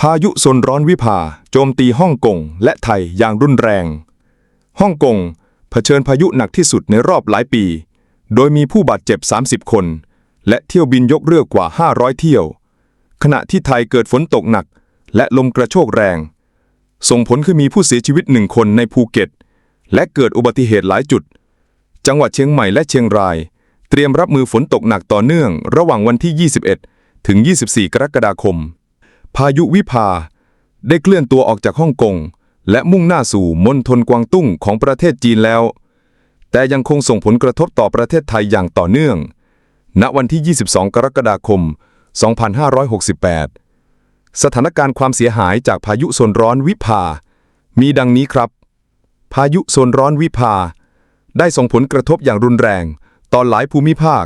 พายุโซนร้อนวิภาโจมตีฮ่องกงและไทยอย่างรุนแรง ฮ่องกงเผชิญพายุหนักที่สุดในรอบหลายปี โดยมีผู้บาดเจ็บ 30 คน และเที่ยวบินยกเลิกกว่า 500 เที่ยว ขณะที่ไทยเกิดฝนตกหนักและลมกระโชกแรง ส่งผลคือมีผู้เสียชีวิตหนึ่งคนในภูเก็ต และเกิดอุบัติเหตุหลายจุด จังหวัดเชียงใหม่และเชียงราย เตรียมรับมือฝนตกหนักต่อเนื่อง ระหว่างวันที่ 21 ถึง 24 กรกฎาคม พายุวิภา ได้เคลื่อนตัวออกจากฮ่องกง และมุ่งหน้าสู่มณฑลกวางตุ้งของประเทศจีนแล้ว แต่ยังคงส่งผลกระทบต่อประเทศไทยอย่างต่อเนื่อง ณวันที่ 22 กรกฎาคม 2568 สถานการณ์ความเสียหายจากพายุโซนร้อนวิภา มีดังนี้ครับ พายุโซนร้อนวิภา ได้ส่งผลกระทบอย่างรุนแรง ต่อหลายภูมิภาค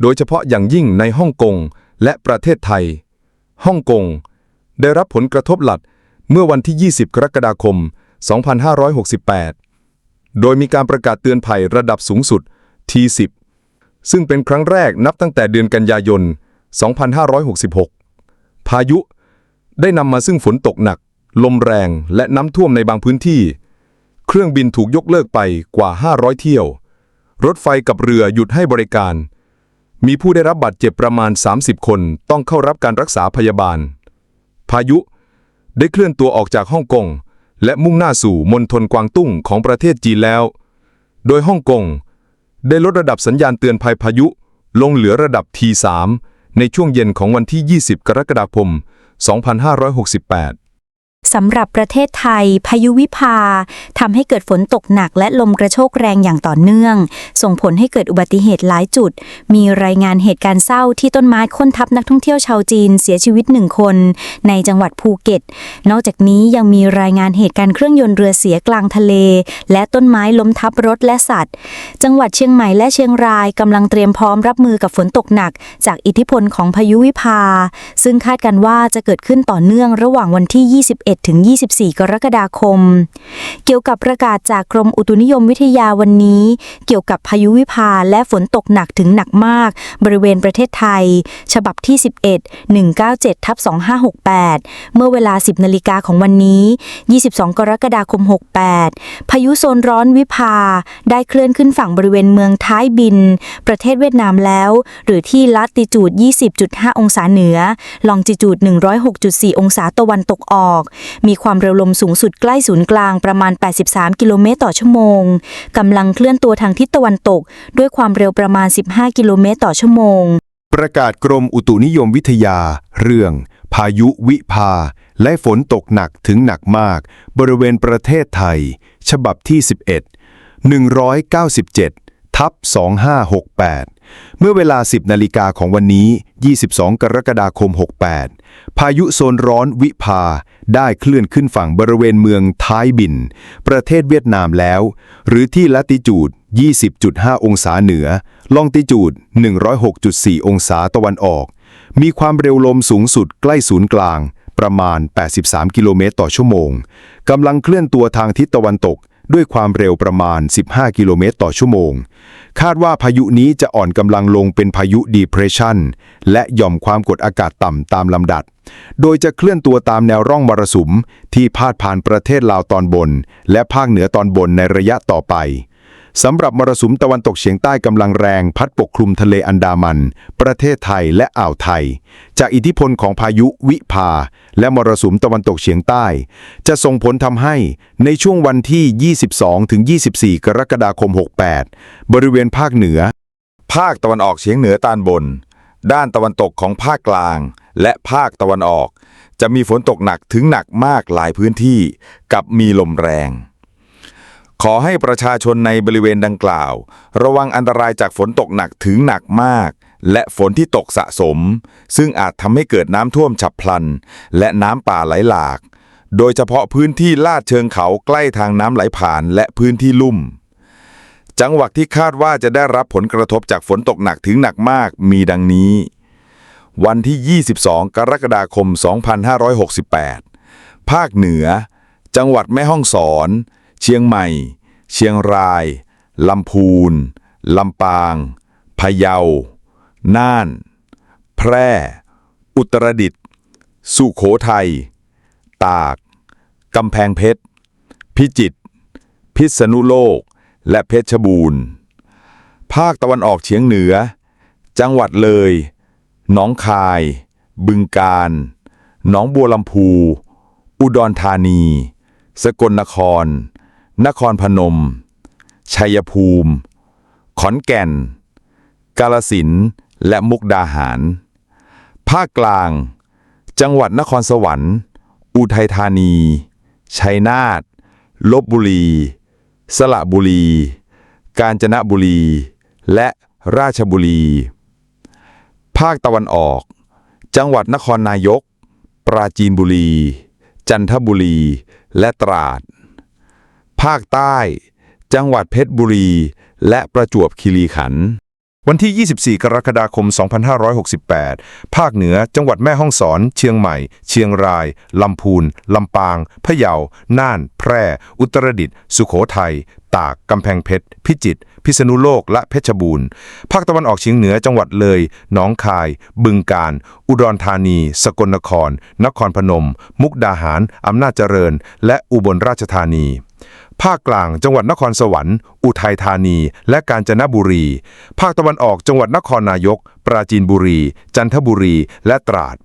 โดยเฉพาะอย่างยิ่งในฮ่องกงและประเทศไทย ฮ่องกง ได้รับผลกระทบหลักเมื่อวันที่ 20 กรกฎาคม 2568 โดยมีการประกาศเตือนภัยระดับสูงสุด T10 ซึ่งเป็นครั้งแรกนับตั้งแต่เดือนกันยายน 2566 พายุ ได้นำมาซึ่งฝนตกหนัก ลมแรงและน้ำท่วมในบางพื้นที่ เครื่องบินถูกยกเลิกไปกว่า 500 เที่ยว รถไฟกับเรือหยุดให้บริการ มีผู้ได้รับบาดเจ็บประมาณ 30 คนต้องเข้ารับการรักษาพยาบาล พายุ ได้เคลื่อนตัวออกจากฮ่องกง และมุ่งหน้าสู่มณฑลกวางตุ้งของประเทศจีนแล้ว โดยฮ่องกง ได้ลดระดับสัญญาณเตือนภัยพายุ ลงเหลือระดับ T3 ในช่วงเย็นของวันที่ 20 กรกฎาคม 2568 สำหรับประเทศไทย พายุวิภาทำให้เกิดฝนตกหนักและลมกระโชกแรงอย่างต่อเนื่อง ส่งผลให้เกิดอุบัติเหตุหลายจุด มีรายงานเหตุการณ์เศร้าที่ต้นไม้ค้นทับนักท่องเที่ยวชาวจีนเสียชีวิตหนึ่งคน ในจังหวัดภูเก็ต นอกจากนี้ยังมีรายงานเหตุการณ์เครื่องยนต์เรือเสียกลางทะเล และต้นไม้ล้มทับรถและสัตว์ จังหวัดเชียงใหม่และเชียงรายกำลังเตรียมพร้อมรับมือกับฝนตกหนัก จากอิทธิพลของพายุวิภา ซึ่งคาดกันว่าจะเกิดขึ้นต่อเนื่องระหว่างวันที่ 21ถึง24 กรกฎาคม เกี่ยวกับประกาศจากกรมอุตุนิยมวิทยาวันนี้ เกี่ยวกับพายุวิภาและฝนตกหนักถึงหนักมาก บริเวณประเทศไทย ฉบับที่ 11 197ทับ2568 เมื่อเวลา 10นาฬิกาของวันนี้ 22 กรกฎาคม 68 พายุโซนร้อนวิภาได้เคลื่อนขึ้นฝั่งบริเวณเมืองท้ายบิน ประเทศเวียดนามแล้ว หรือที่ลัติจูด 20.5 องศาเหนือ ลองจิจูด 106.4 องศาตะวันตกออกมีความเร็วลมสูงสุดใกล้ศูนย์กลางประมาณ 83 กิโลเมตรต่อชั่วโมง กำลังเคลื่อนตัวทางทิศตะวันตก ด้วยความเร็วประมาณ 15 กิโลเมตรต่อชั่วโมง ประกาศกรมอุตุนิยมวิทยา เรื่อง พายุวิภา และฝนตกหนักถึงหนักมาก บริเวณประเทศไทย ฉบับที่ 11 197 ทับ 2568 เมื่อเวลา 10 นาฬิกาของวันนี้ 22 กรกฎาคม 68 พายุโซนร้อนวิภา ได้เคลื่อนขึ้นฝั่งบริเวณเมืองท้ายบิน ประเทศเวียดนามแล้ว หรือที่ลัติจูด 20.5 องศาเหนือ ลองติจูด 106.4 องศาตะวันออก มีความเร็วลมสูงสุดใกล้ศูนย์กลาง ประมาณ 83 กิโลเมตรต่อชั่วโมง กำลังเคลื่อนตัวทางทิศตะวันตก ด้วยความเร็วประมาณ 15 กิโลเมตรต่อชั่วโมง คาดว่าพายุนี้จะอ่อนกำลังลงเป็นพายุดีเพรสชันและหย่อมความกดอากาศต่ำตามลำดับ โดยจะเคลื่อนตัวตามแนวร่องมรสุมที่พาดผ่านประเทศลาวตอนบน และภาคเหนือตอนบนในระยะต่อไป สำหรับมรสุมตะวันตกเฉียงใต้กำลังแรง พัดปกคลุมทะเลอันดามัน ประเทศไทยและอ่าวไทย จากอิทธิพลของพายุวิภา และมรสุมตะวันตกเฉียงใต้ จะส่งผลทำให้ในช่วงวันที่ 22 ถึง 24 กรกฎาคม 68 บริเวณภาคเหนือ ภาคตะวันออกเฉียงเหนือตอนบน ด้านตะวันตกของภาคกลาง และภาคตะวันออก จะมีฝนตกหนักถึงหนักมากหลายพื้นที่ กับมีลมแรง ขอให้ประชาชนในบริเวณดังกล่าว ระวังอันตรายจากฝนตกหนักถึงหนักมาก และฝนที่ตกสะสม ซึ่งอาจทำให้เกิดน้ำท่วมฉับพลัน และน้ำป่าไหลหลาก โดยเฉพาะพื้นที่ลาดเชิงเขาใกล้ทางน้ำไหลผ่านและพื้นที่ลุ่ม จังหวัดที่คาดว่าจะได้รับผลกระทบจากฝนตกหนักถึงหนักมากมีดังนี้ วันที่ 22 กรกฎาคม 2568 ภาคเหนือ จังหวัดแม่ฮ่องสอน เชียงใหม่ เชียงราย ลำพูน ลำปาง พะเยา น่าน แพร่ อุตรดิตถ์ สุโขทัย ตาก กำแพงเพชร พิจิตร พิษณุโลก และเพชรบูรณ์ ภาคตะวันออกเฉียงเหนือ จังหวัดเลย หนองคาย บึงกาฬ หนองบัวลำพู อุดรธานี สกลนคร นครพนม ชัยภูมิ ขอนแก่น กาลสินธุ์และมุกดาหาร ภาคกลาง จังหวัดนครสวรรค์ อุทัยธานี ชัยนาท ลบบุรี สระบุรี กาญจนบุรี และราชบุรี ภาคตะวันออก จังหวัดนครนายก ปราจีนบุรี จันทบุรี และตราด ภาคใต้ จังหวัดเพชรบุรี และประจวบคีรีขันธ์วันที่ 24 กรกฎาคม 2568 ภาคเหนือ จังหวัดแม่ฮ่องสอน เชียงใหม่ เชียงราย ลำพูน ลำปาง พะเยา น่าน แพร่ อุตรดิตถ์ สุโขทัย ตาก กำแพงเพชร พิจิตร พิษณุโลกและเพชรบูรณ์ ภาคตะวันออกเฉียงเหนือจังหวัดเลย หนองคาย บึงกาฬ อุดรธานี สกลนคร นครพนม มุกดาหาร อำนาจเจริญ และอุบลราชธานี ภาคกลางจังหวัดนครสวรรค์ อุทัยธานี และกาญจนบุรี ภาคตะวันออกจังหวัดนครนายก ปราจีนบุรี จันทบุรี และตราด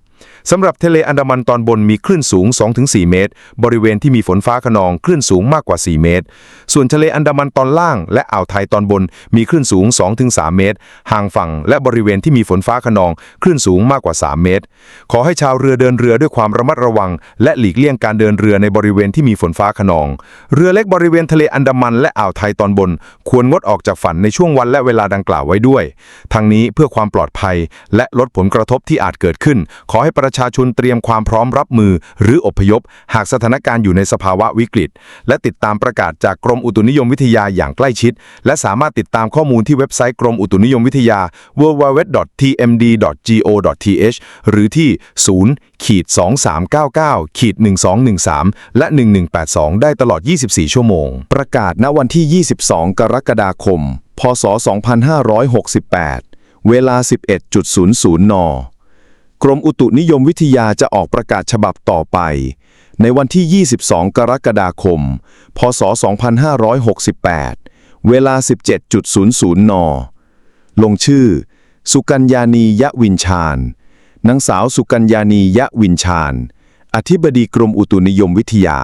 สำหรับทะเลอันดามันตอนบนมีคลื่นสูง 2-4 เมตร บริเวณที่มีฝนฟ้าขนองคลื่นสูงมากกว่า 4 เมตร ส่วนทะเลอันดามันตอนล่าง และอ่าวไทยตอนบนมีคลื่นสูง 2-3 เมตร ห่างฝั่งและบริเวณที่มีฝนฟ้าขนองคลื่นสูงมากกว่า 3 เมตร ขอให้ชาวเรือเดินเรือด้วยความระมัดระวัง และหลีกเลี่ยงการเดินเรือในบริเวณที่มีฝนฟ้าขนอง เรือเล็กบริเวณทะเลอันดามันและอ่าวไทยตอนบน ควรงดออกจากฝั่งในช่วงวันและเวลาดังกล่าวไว้ด้วย ทั้งนี้เพื่อความปลอดภัย และลดผลกระทบที่อาจเกิดขึ้น ขอให้ประชาชนเตรียมความพร้อมรับมือ หรืออพยพ หากสถานการณ์อยู่ในสภาวะวิกฤต และติดตามประกาศจากกรมอุตุนิยมวิทยาอย่างใกล้ชิด และสามารถติดตามข้อมูลที่เว็บไซต์กรมอุตุนิยมวิทยา www.tmd.go.th หรือที่ 0 ขีด 2399 ขีด 1213 และ 1182 ได้ตลอด 24 ชั่วโมง ประกาศณวันที่ 22 กรกฎาคม พศ 2568 เวลา 11.00 น รมอุตุนิยมวิทยาจะออกประกาศฉบับต่อไป ในวันที่ 22 กรกฎาคม พศ 2568 เวลา 17.00 น ลงชื่อ สุกัญญานียะวินชาญนางสาวสุกัญญานียะวินชาญอธิบดีกรมอุตุนิยมวิทยา